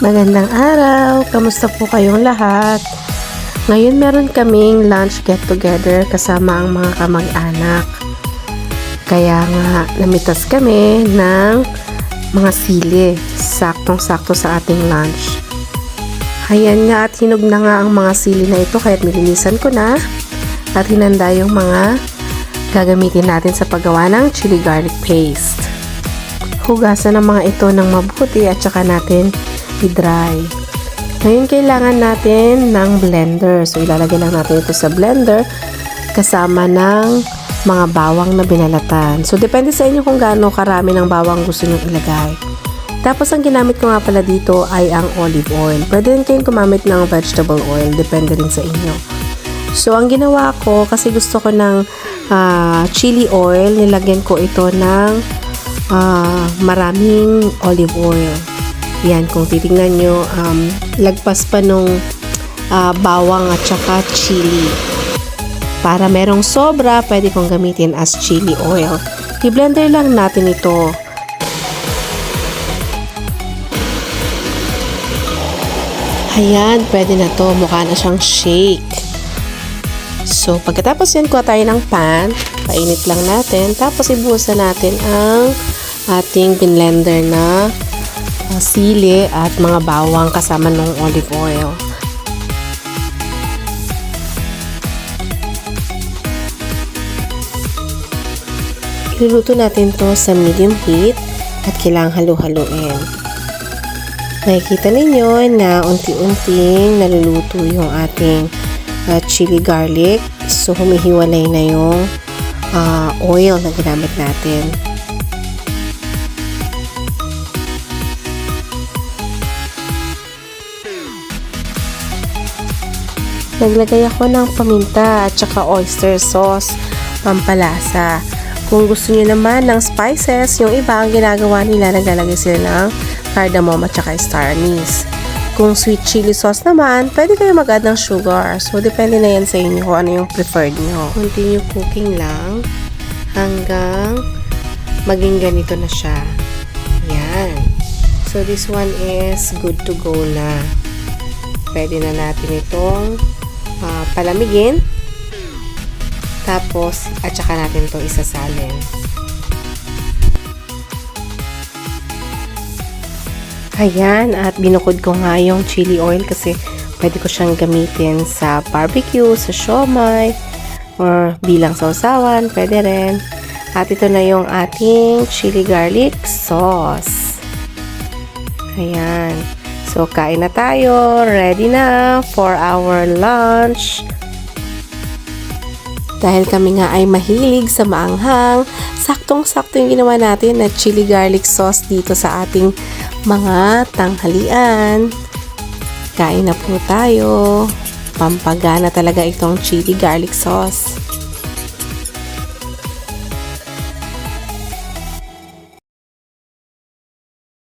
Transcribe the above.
Magandang araw! Kamusta po kayong lahat? Ngayon meron kaming lunch get together kasama ang mga kamag-anak. Kaya nga namitas kami ng mga sili. Saktong-sakto sa ating lunch. Ayan nga at hinog na nga ang mga sili na ito kaya't nilinisan ko na at hinanda yung mga gagamitin natin sa paggawa ng chili garlic paste. Hugasan ang mga ito ng mabuti at saka natin i-dry. Ngayon kailangan natin ng blender. So ilalagay lang natin ito sa blender kasama ng mga bawang na binalatan. So depende sa inyo kung gaano karami ng bawang gusto nyo ilagay. Tapos ang ginamit ko nga pala dito ay ang olive oil. Pwede rin kayong gumamit ng vegetable oil. Depende rin sa inyo. So ang ginawa ko kasi gusto ko ng ah, chili oil, nilagyan ko ito ng ah, maraming olive oil. Yan, kung titingnan nyo, um, lagpas pa nung ah, bawang at saka chili. Para merong sobra, pwede kong gamitin as chili oil. I-blender lang natin ito. Ayan, pwede na to. Mukha na siyang shake. So, pagkatapos yan, kuha tayo ng pan. Painit lang natin. Tapos, ibuhusan natin ang ating binlender na uh, sili at mga bawang kasama ng olive oil. Iluluto natin to sa medium heat at kailangang halu-haluin. Makikita ninyo na unti-unting naluluto yung ating uh, chili garlic. So, humihiwalay na yung uh, oil na ginamit natin. Naglagay ako ng paminta at saka oyster sauce, pampalasa. Kung gusto niyo naman ng spices, yung iba ang ginagawa nila, naglalagay sila ng cardamom at saka star anise. Kung sweet chili sauce naman, pwede kayo mag-add ng sugar. So, depende na yan sa inyo kung ano yung preferred nyo. Continue cooking lang hanggang maging ganito na siya. Yan. So, this one is good to go na. Pwede na natin itong ah, palamigin. Tapos, at saka natin ito isasalin. Ayan, at binukod ko nga yung chili oil kasi pwede ko siyang gamitin sa barbecue, sa siomay, or bilang sausawan, pwede rin. At ito na yung ating chili garlic sauce. Ayan. So, kain na tayo. Ready na for our lunch. Dahil kami nga ay mahilig sa maanghang, saktong-sakto yung ginawa natin na chili garlic sauce dito sa ating mga tanghalian. Kain na po tayo. Pampagana talaga itong chili garlic sauce.